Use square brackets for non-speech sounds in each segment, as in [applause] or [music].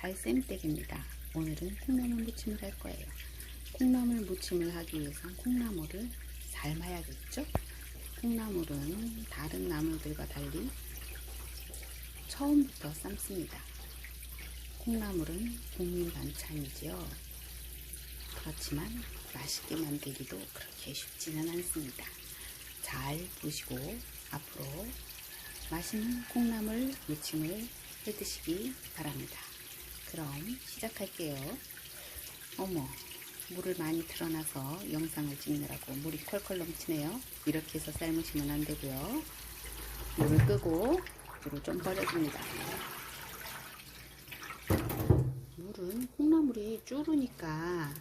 잘쌤댁입니다. 오늘은 콩나물 무침을 할 거예요. 콩나물 무침을 하기 위해선 콩나물을 삶아야겠죠? 콩나물은 다른 나물들과 달리 처음부터 삶습니다. 콩나물은 국민 반찬이지요. 그렇지만 맛있게 만들기도 그렇게 쉽지는 않습니다. 잘 보시고 앞으로 맛있는 콩나물 무침을 해 드시기 바랍니다. 그럼 시작할게요. 어머, 물을 많이 틀어놔서 영상을 찍느라고 물이 콜콜 넘치네요. 이렇게 해서 삶으시면 안 되고요. 물을 끄고 물을 좀 버려줍니다. 물은 콩나물이 줄으니까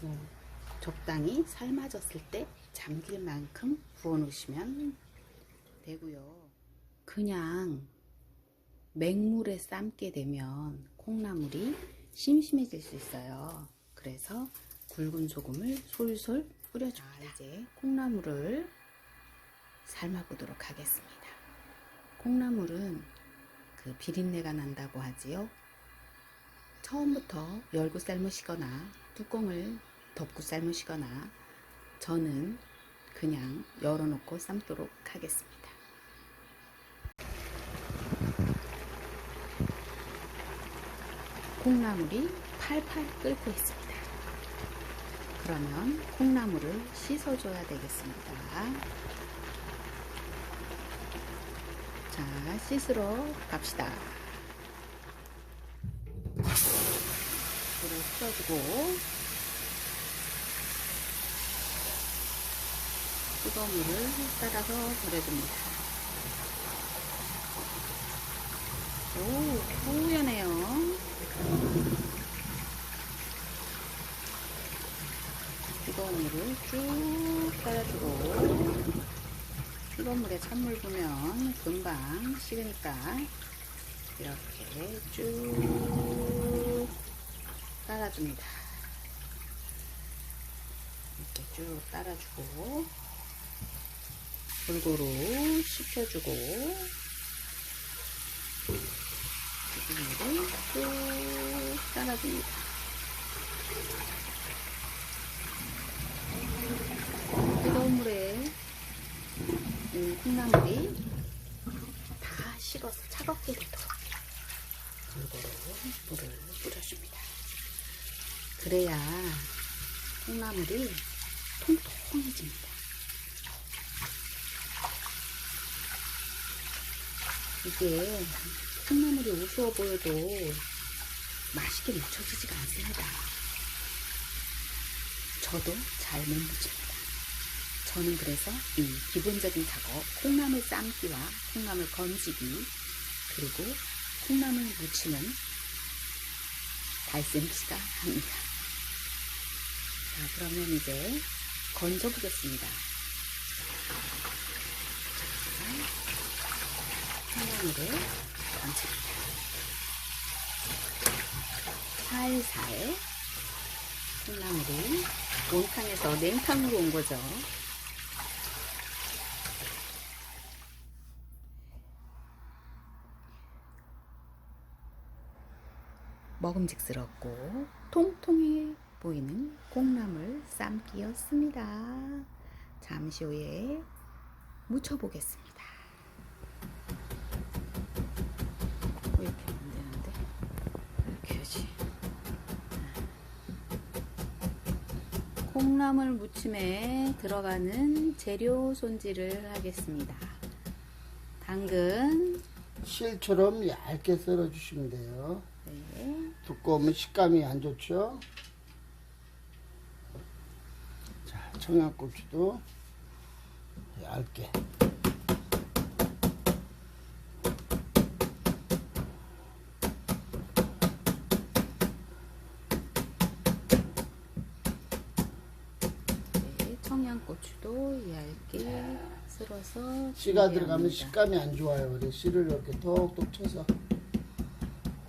뭐 적당히 삶아졌을 때 잠길 만큼 부어 놓으시면 되고요. 그냥 맹물에 삶게 되면 콩나물이 심심해질 수 있어요. 그래서 굵은 소금을 솔솔 뿌려줍니다. 자, 이제 콩나물을 삶아보도록 하겠습니다. 콩나물은 그 비린내가 난다고 하지요. 처음부터 열고 삶으시거나 뚜껑을 덮고 삶으시거나 저는 그냥 열어놓고 삶도록 하겠습니다. 콩나물이 팔팔 끓고 있습니다. 그러면 콩나물을 씻어줘야 되겠습니다. 자, 씻으러 갑시다. 물을 풀어주고 뜨거운 물을 따라서 버려줍니다. 오, 우연해요. 물을 쭉 따라주고 뜨거운 물에 찬물 부으면 금방 식으니까 이렇게 쭉 따라줍니다. 이렇게 쭉 따라주고 골고루 식혀주고 물을 쭉 따라줍니다. 뜨거운 물에 있는 콩나물이 다 식어서 차갑게 되도록 골고루 물을 뿌려줍니다. 그래야 콩나물이 통통해집니다. 이게 콩나물이 우스워 보여도 맛있게 묻혀지지가 않습니다. 저도 잘 못 묻힙니다. 저는 그래서 이 기본적인 작업, 콩나물 삶기와 콩나물 건지기, 그리고 콩나물 무치는 씨가 합니다. 자, 그러면 이제 건져 보겠습니다. 콩나물을 건집니다. 살살 콩나물이 온탕에서 냉탕으로 온 거죠. 먹음직스럽고 통통해 보이는 콩나물 삶기였습니다. 잠시 후에 무쳐보겠습니다. 왜 이렇게 안 되는데? 이렇게 해야지. 콩나물 무침에 들어가는 재료 손질을 하겠습니다. 당근, 실처럼 얇게 썰어 주시면 돼요. 네, 두꺼우면 식감이 안 좋죠. 자, 청양고추도 얇게. 네, 청양고추도 얇게 쓸어서 씨가 들어가면 준비합니다. 식감이 안 좋아요. 그래서 씨를 이렇게 톡톡 쳐서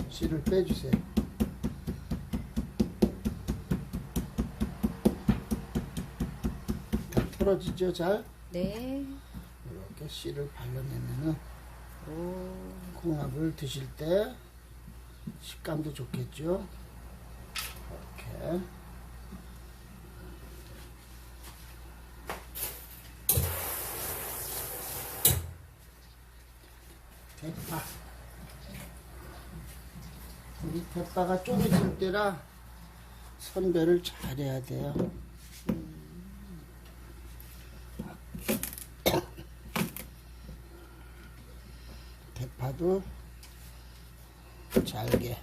씨를 빼주세요. 다 털어지죠, 잘? 네, 이렇게 씨를 발라내면은 오, 콩나물 드실 때 식감도 좋겠죠? 이렇게. 대파. 우리 대파가 쪼개질 때라 선별을 잘해야 돼요. 대파도 잘게.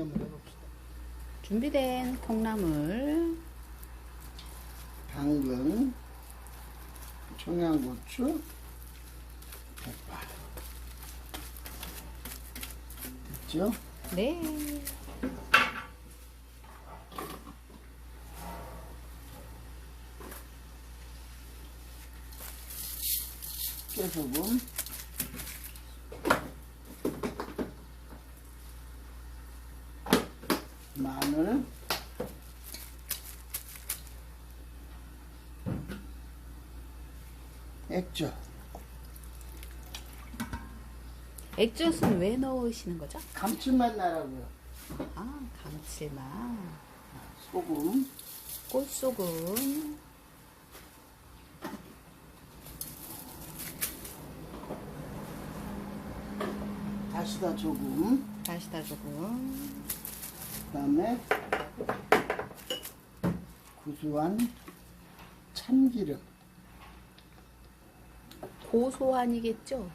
양념을 해봅시다. 준비된 콩나물, 당근, 청양고추, 대파. 됐죠? 네, 깨소금, 마늘, 액젓, 액젓은 왜 넣으시는 거죠? 감칠맛 나라고요. 아, 감칠맛, 소금, 꽃소금, 다시다 조금, 다시다 조금, 그다음에 구수한 참기름, 고소한이겠죠?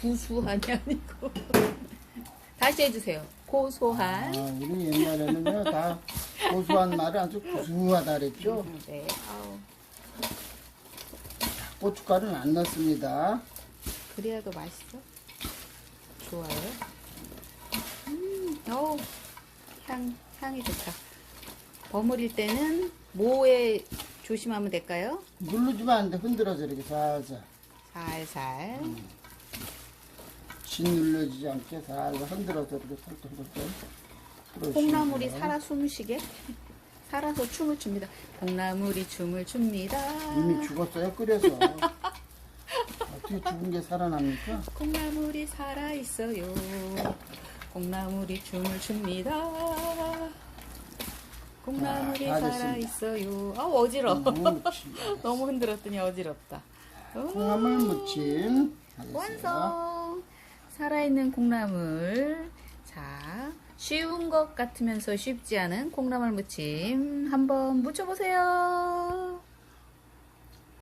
구수한이 아니고. [laughs] 다시 해주세요. 고소한. 아, 우리 옛날에는요 다 고소한 말을 아주 구수하다 그랬죠. 네, 아우, 고춧가루는 안 넣습니다. 그래야 더 맛있어. 좋아요. 음, 어우, 향, 향이 좋다. 버무릴 때는 뭐에 조심하면 될까요? 누르지만 안 돼. 흔들어서 이렇게 살살. 살살. 진 눌러지지 않게 살살 흔들어서 이렇게 풀어주시면 콩나물이. 살아 숨쉬게 살아서 춤을 춥니다. 콩나물이 춤을 춥니다. 이미 죽었어요 끓여서 어떻게 죽은 게 살아납니까? 콩나물이 살아 있어요. 콩나물이 춤을 춥니다. 콩나물이 아, 다 살아. 있어요. 아 어지러. 워 [laughs] 너무 흔들었더니 어지럽다. 어, 콩나물 무침. 완성. 살아있는 콩나물. 자, 쉬운 것 같으면서 쉽지 않은 콩나물 무침 한번 무쳐보세요.